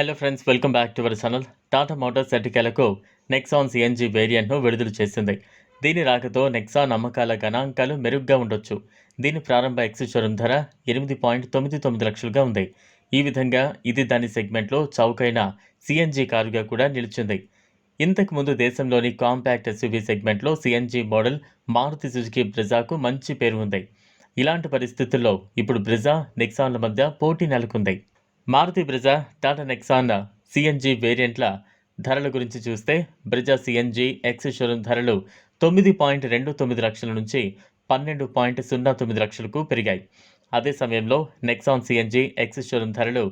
Hello friends welcome back to our channel. Tata Motors ఎటికెలకు Nexon CNG వేరియంట్ను విడుదల చేసింది. దీని రాకతో నెక్సాన్ అమ్మకాల గణాంకాలు మెరుగ్గా ఉండొచ్చు. దీని ప్రారంభ ఎక్సిచరం ధర ఎనిమిది పాయింట్ తొమ్మిది తొమ్మిది లక్షలుగా ఉంది. ఈ విధంగా ఇది దాని సెగ్మెంట్లో చౌకైన సిఎన్జి కారుగా కూడా నిలిచింది. ఇంతకుముందు దేశంలోని కాంపాక్ట్ ఎస్యూవీ సెగ్మెంట్లో సిఎన్జి మోడల్ మారుతి సుజుకి బ్రిజాకు మంచి పేరు ఉంది. ఇలాంటి పరిస్థితుల్లో ఇప్పుడు బ్రిజా నెక్సాన్ల మధ్య పోటీ నెలకొంది. Maruti Brezza Tata Nexon CNG వేరియంట్ల ధరల గురించి చూస్తే బ్రిజా సిఎన్జి ఎక్స్ షోరూమ్ ధరలు తొమ్మిది పాయింట్ రెండు తొమ్మిది లక్షల నుంచి పన్నెండు పాయింట్ సున్నా తొమ్మిది లక్షలకు పెరిగాయి. అదే సమయంలో నెక్సాన్ సిఎన్జి ఎక్స్ షోరూమ్ ధరలు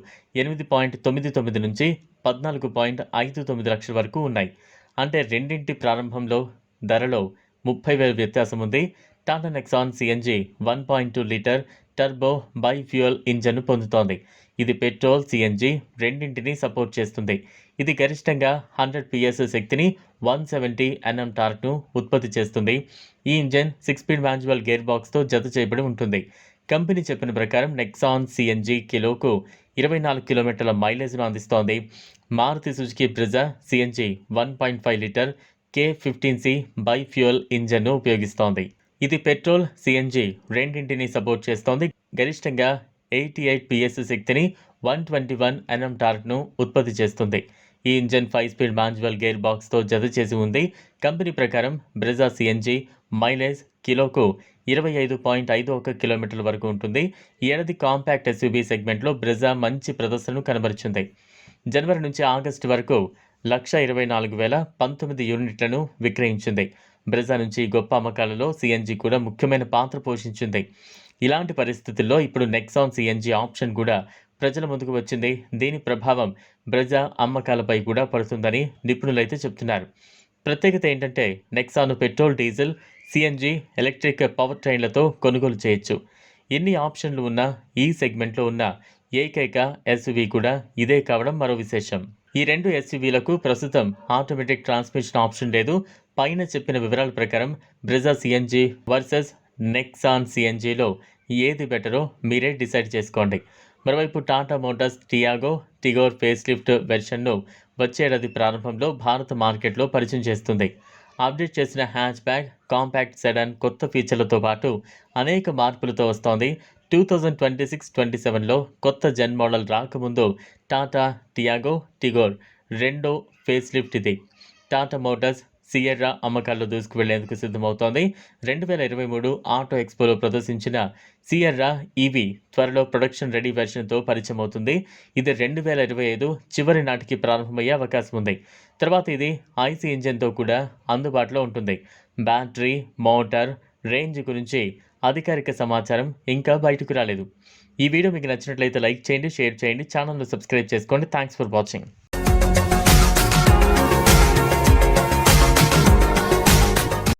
ఎనిమిది పాయింట్ తొమ్మిది తొమ్మిది నుంచి పద్నాలుగు పాయింట్ ఐదు తొమ్మిది లక్షల వరకు ఉన్నాయి. అంటే రెండింటి ప్రారంభంలో ధరలో ముప్పై వేల వ్యత్యాసం ఉంది. Tata Nexon CNG one point two litre turbo bi fuel ఇంజన్ను పొందుతోంది. ఇది పెట్రోల్ సిఎన్జి రెండింటిని సపోర్ట్ చేస్తుంది. ఇది గరిష్టంగా హండ్రెడ్ పిఎస్ శక్తిని వన్ సెవెంటీ ఎన్ఎం టార్క్ను ఉత్పత్తి చేస్తుంది. ఈ engine six speed manual gear బాక్స్తో జత చేయబడి ఉంటుంది. కంపెనీ చెప్పిన ప్రకారం నెక్సాన్ సిఎన్జి కిలోకు ఇరవై నాలుగు కిలోమీటర్ల మైలేజ్ను అందిస్తోంది. Maruti Suzuki Brezza CNG one point five litre K fifteen C bi fuel ఇంజన్ను ఉపయోగిస్తోంది. ఇది పెట్రోల్ సిఎన్జి రెండింటిని సపోర్ట్ చేస్తోంది. గరిష్టంగా ఎయిటీ ఎయిట్ పిఎస్ శక్తిని వన్ ట్వంటీ వన్ ఎన్ఎం టార్క్ను ఉత్పత్తి చేస్తుంది. ఈ engine five speed manual gear బాక్స్తో జత చేసి ఉంది. కంపెనీ ప్రకారం బ్రెజా సిఎన్జి మైలేజ్ కిలోకు ఇరవై ఐదు పాయింట్ ఐదు ఒక కిలోమీటర్ల వరకు ఉంటుంది. ఈ ఏడాది కాంపాక్ట్ ఎస్యూబీ సెగ్మెంట్లో బ్రెజా మంచి ప్రదర్శనను కనబరిచింది. జనవరి నుంచి ఆగస్టు వరకు లక్ష ఇరవై నాలుగు వేల పంతొమ్మిది యూనిట్లను విక్రయించింది. బ్రెజా నుంచి గొప్ప అమ్మకాలలో సిఎన్జి కూడా ముఖ్యమైన పాత్ర పోషించింది. ఇలాంటి పరిస్థితుల్లో ఇప్పుడు నెక్సాన్ సిఎన్జి ఆప్షన్ కూడా ప్రజల ముందుకు వచ్చింది. దీని ప్రభావం బ్రెజా అమ్మకాలపై కూడా పడుతుందని నిపుణులైతే చెప్తున్నారు. ప్రత్యేకత ఏంటంటే Nexon petrol diesel CNG electric power ట్రైన్లతో కొనుగోలు చేయొచ్చు. ఎన్ని ఆప్షన్లు ఉన్నా ఈ సెగ్మెంట్లో ఉన్న ఏకైక ఎస్యువి కూడా ఇదే కావడం మరో విశేషం. ఈ రెండు ఎస్యువీలకు ప్రస్తుతం ఆటోమేటిక్ ట్రాన్స్మిషన్ ఆప్షన్ లేదు. పైన చెప్పిన వివరాల ప్రకారం బ్రెజా సిఎన్జి వర్సెస్ నెక్సాన్ సిఎన్జీలో ఏది బెటరో మీరే డిసైడ్ చేసుకోండి. మరోవైపు Tata Motors Tiago Tigor face lift వెర్షన్ను వచ్చేడాది ప్రారంభంలో భారత మార్కెట్లో పరిచయం చేస్తుంది. అప్డేట్ చేసిన హ్యాచ్ బ్యాగ్ కాంపాక్ట్ సెడాన్ కొత్త ఫీచర్లతో పాటు అనేక మార్పులతో వస్తోంది. Two thousand twenty six twenty సెవెన్లో కొత్త జెన్ మోడల్ రాకముందు టాటా టియాగో టిగోర్ రెండో ఫేస్ లిఫ్ట్ ఇది. టాటా మోటార్స్ సియర్రా అమ్మకాల్లో దూసుకువెళ్ళేందుకు సిద్ధమవుతోంది. రెండు వేల ఇరవై మూడు ఆటో ఎక్స్పోలో ప్రదర్శించిన సియర్రా ఈవీ త్వరలో ప్రొడక్షన్ రెడీ వెర్షన్తో పరిచయం అవుతుంది ఇది రెండు వేల ఇరవై ఐదు చివరి నాటికి ప్రారంభమయ్యే అవకాశం ఉంది. తర్వాత ఇది ఐసీ ఇంజన్తో కూడా అందుబాటులో ఉంటుంది. బ్యాటరీ మోటార్ రేంజ్ గురించి అధికారిక సమాచారం ఇంకా బయటకు రాలేదు. ఈ వీడియో మీకు నచ్చినట్లయితే లైక్ చేయండి షేర్ చేయండి ఛానల్ను సబ్స్క్రైబ్ చేసుకోండి. Thanks for watching.